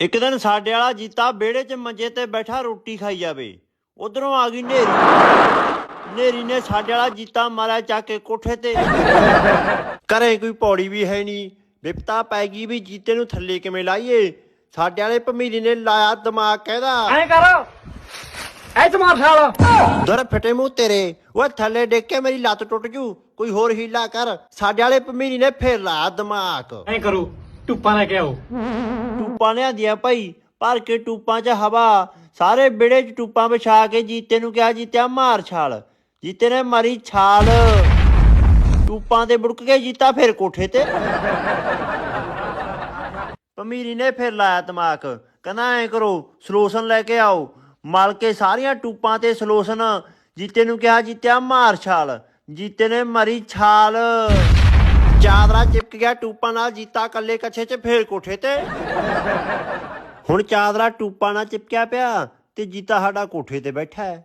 ਇੱਕ ਦਿਨ ਸਾਡੇ ਵਾਲਾ ਜੀਤਾ ਵਿਹੜੇ 'ਚ ਮੰਜੇ ਤੇ ਬੈਠਾ ਰੋਟੀ ਖਾਈ ਜਾਵੇ। ਉਧਰੋਂ ਆ ਗਈ ਨੇਰੀ। ਨੇਰੀ ਨੇ ਸਾਡੇ ਵਾਲਾ ਜੀਤਾ ਮਾਰਿਆ ਚੱਕ ਕੇ ਕੋਠੇ ਤੇ। ਘਰੇ ਕੋਈ ਪੌੜੀ ਵੀ ਹੈ ਨਹੀਂ। ਵਿਪਤਾ ਪੈ ਗਈ ਵੀ ਜੀਤੇ ਨੂੰ ਥੱਲੇ ਕਿਵੇਂ ਲਾਈਏ? ਸਾਡੇ ਵਾਲੇ ਭਮੀਰੀ ਨੇ ਲਾਇਆ ਦਿਮਾਗ ਕਹਿੰਦਾ। ਐ ਕਰ। ਐ ਚ ਮਾਰ ਛਾਲ। ਦਰ ਫਟੇ ਮੂੰਹ ਤੇਰੇ। ਉਹ ਥੱਲੇ ਡਿੱਗ ਕੇ ਮੇਰੀ ਲੱਤ ਟੁੱਟ ਜੂ। ਕੋਈ ਹੋਰ ਹੀਲਾ ਕਰ। ਸਾਡੇ ਵਾਲੇ ਭਮੀਰੀ ਨੇ ਫੇਰ ਲਾਇਆ ਦਿਮਾਗ। ਐ ਕਰੋ। ਟੁੱਪਾਂ ਲੈ ਕੇ ਆਓ ਟੂਪਾਂ ਲਿਆਂਦੀਆਂ ਭਾਈ, ਭਰ ਕੇ ਟੂਪਾਂ 'ਚ ਹਵਾ। ਸਾਰੇ ਵਿੜੇ 'ਚ ਟੂਪਾਂ ਵਿਛਾ ਕੇ ਜੀਤੇ ਨੂੰ ਕਿਹਾ, ਜੀਤਿਆ ਮਾਰ ਛਾਲ। ਜੀਤੇ ਨੇ ਮਾਰੀ ਛਾਲ। ਟੂਪਾਂ ਤੇ ਬੁੜਕ ਕੇ ਜੀਤਾ ਫਿਰ ਕੋਠੇ ਤੇ। ਪਮੀਰੀ ਨੇ ਫਿਰ ਲਾਇਆ ਦਿਮਾਗ ਕਹਿੰਦਾ, ਐ ਕਰੋ, ਸਲੋਸ਼ਨ ਲੈ ਕੇ ਆਓ। ਮਲ ਕੇ ਸਾਰੀਆਂ ਟੂਪਾਂ ਤੇ ਸਲੋਸ਼ਨ। ਜੀਤੇ ਨੂੰ ਕਿਹਾ, ਜੀਤਿਆ ਮਾਰ ਛਾਲ। ਜੀਤੇ ਨੇ ਮਾਰੀ ਛਾਲ। ਚਾਦਰਾ ਚਿਪਕ ਗਿਆ, ਟੂਪਾਂ ਨਾਲ ਜੀਤਾ ਕੱਲੇ ਕੱਛੇ 'ਚ ਫੇਰ ਕੋਠੇ ਤੇ। ਹੁਣ ਚਾਦਰਾ ਟੂਪਾਂ ਨਾਲ ਚਿਪਕਿਆ ਪਿਆ ਤੇ ਜੀਤਾ ਸਾਡਾ ਕੋਠੇ ਤੇ ਬੈਠਾ ਹੈ।